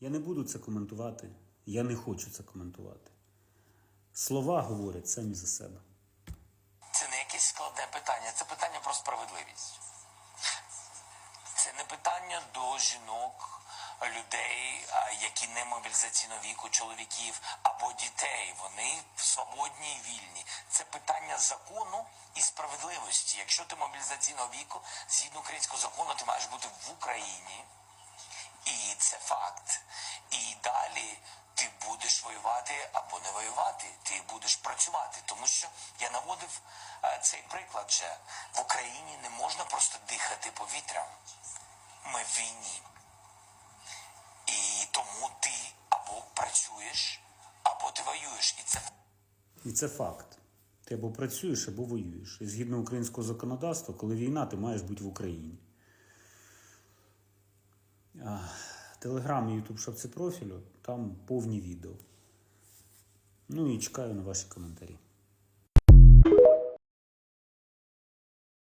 Я не буду це коментувати. Я не хочу це коментувати. Слова говорять самі за себе. Це не якесь складне питання, це питання про справедливість. Це не питання до жінок, людей, які не мобілізаційного віку, чоловіків або дітей. Вони свободні і вільні. Це питання закону і справедливості. Якщо ти мобілізаційного віку, згідно українського закону, ти маєш бути в Україні. І це факт. І далі ти будеш воювати або не воювати. Ти будеш працювати. Тому що я наводив е, цей приклад вже в Україні не можна просто дихати повітрям. Ми в війні. І тому ти або працюєш, або ти воюєш. І це І це факт. Ти або працюєш, або воюєш. І згідно українського законодавства, коли війна, ти маєш бути в Україні. Телеграм і Ютуб шапці профілю, там повні відео. Ну і чекаю на ваші коментарі.